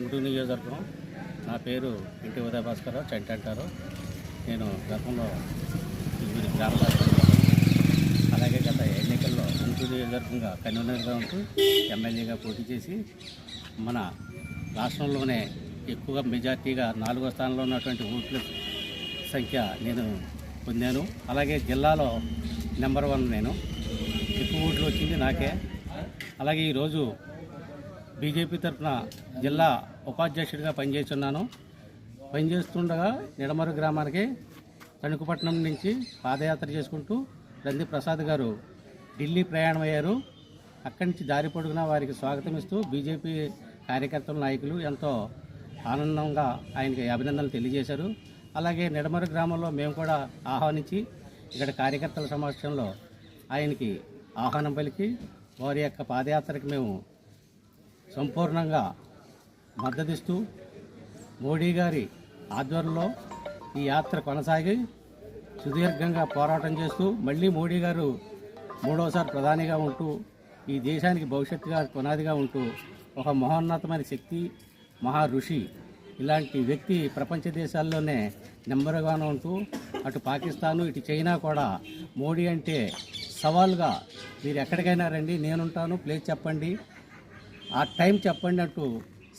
గుంటూరు నియోజకవర్గం. నా పేరు ఇంటి ఉదయ భాస్కర్ చంటి అంటారు. నేను గతంలో ఈ గ్రామ అలాగే గత ఎన్నికల్లో గుంటూరు నియోజకవర్గంగా కన్వీనర్గా ఉంటూ ఎమ్మెల్యేగా పోటీ చేసి మన రాష్ట్రంలోనే ఎక్కువగా మెజార్టీగా నాలుగో స్థానంలో ఉన్నటువంటి ఓట్ల సంఖ్య నేను పొందాను. అలాగే జిల్లాలో నెంబర్ వన్ నేను. ఎక్కువ ఓట్లు వచ్చింది నాకే. అలాగే ఈరోజు బీజేపీ తరఫున జిల్లా ఉపాధ్యక్షుడిగా పనిచేస్తున్నాను. పనిచేస్తుండగా నిడమరు గ్రామానికి తణుకుపట్నం నుంచి పాదయాత్ర చేసుకుంటూ రంది ప్రసాద్ గారు ఢిల్లీ ప్రయాణం అయ్యారు అక్కడి నుంచి దారి పొడుగున వారికి స్వాగతం ఇస్తూ బీజేపీ కార్యకర్తల నాయకులు ఎంతో ఆనందంగా ఆయనకి అభినందనలు తెలియజేశారు. అలాగే నిడమరు గ్రామంలో మేము కూడా ఆహ్వానించి ఇక్కడ కార్యకర్తల సమక్షంలో ఆయనకి ఆహ్వానం పలికి వారి యొక్క పాదయాత్రకి మేము సంపూర్ణంగా మద్దతిస్తూ మోడీ గారి ఆధ్వర్యంలో ఈ యాత్ర కొనసాగి సుదీర్ఘంగా పోరాటం చేస్తూ మళ్ళీ మోడీ గారు మూడవసారి ప్రధానిగా ఉంటూ ఈ దేశానికి భవిష్యత్తుగా పునాదిగా ఉంటూ ఒక మహోన్నతమైన శక్తి మహా ఋషి ఇలాంటి వ్యక్తి ప్రపంచ దేశాల్లోనే నెంబర్గాను ఉంటూ అటు పాకిస్తాను ఇటు చైనా కూడా మోడీ అంటే సవాల్గా మీరు ఎక్కడికైనా రండి నేనుంటాను ప్లేస్ చెప్పండి. ఆ టైం చెప్పండి అంటూ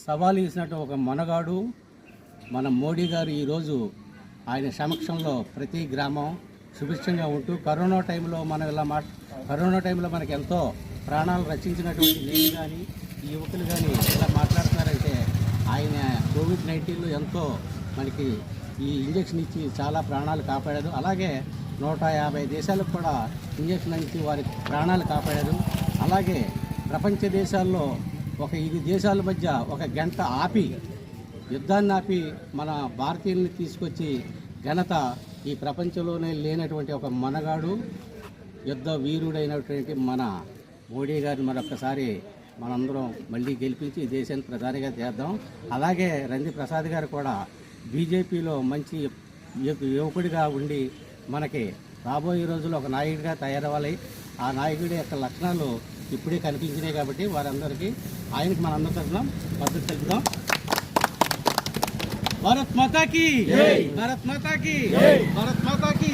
సవాల్ ఇచ్చినట్టు ఒక మనగాడు మన మోడీ గారు ఈరోజు ఆయన సమక్షంలో ప్రతి గ్రామం సుభిక్షంగా ఉంటూ కరోనా టైంలో మనం ఇలా మా కరోనా టైంలో మనకి ఎంతో ప్రాణాలు రక్షించినటువంటి నేను కానీ ఈ యువకులు కానీ ఇలా మాట్లాడుతున్నారంటే ఆయన కోవిడ్ నైన్టీన్లో ఎంతో మనకి ఈ ఇంజక్షన్ ఇచ్చి చాలా ప్రాణాలు కాపాడారు. అలాగే నూట యాభై దేశాలకు కూడా ఇంజక్షన్ ఇచ్చి వారి ప్రాణాలు కాపాడారు. అలాగే ప్రపంచ దేశాల్లో ఒక ఇది దేశాల మధ్య ఒక గంట ఆపి యుద్ధాన్ని ఆపి మన భారతీయుల్ని తీసుకొచ్చి ఘనత ఈ ప్రపంచంలోనే లేనటువంటి ఒక మనగాడు యుద్ధ వీరుడైనటువంటి మన మోడీ గారిని మరొకసారి మనందరం మళ్ళీ గెలిపించి దేశాన్ని దేశానికి ప్రధానిగా చేద్దాం. అలాగే రంది ప్రసాద్ గారు కూడా బీజేపీలో మంచి యువ- యువకుడిగా ఉండి మనకి రాబోయే రోజుల్లో ఒక నాయకుడిగా తయారవ్వాలి. ఆ నాయకుడి యొక్క లక్షణాలు ఇప్పుడే కనిపించినాయి కాబట్టి వారందరికీ ఆయనకి మనందరి తరఫున మద్దతు తెలుపుదాం. భారత్ మాతాకి భారత్ మాతాకి భారత్ మాతాకి.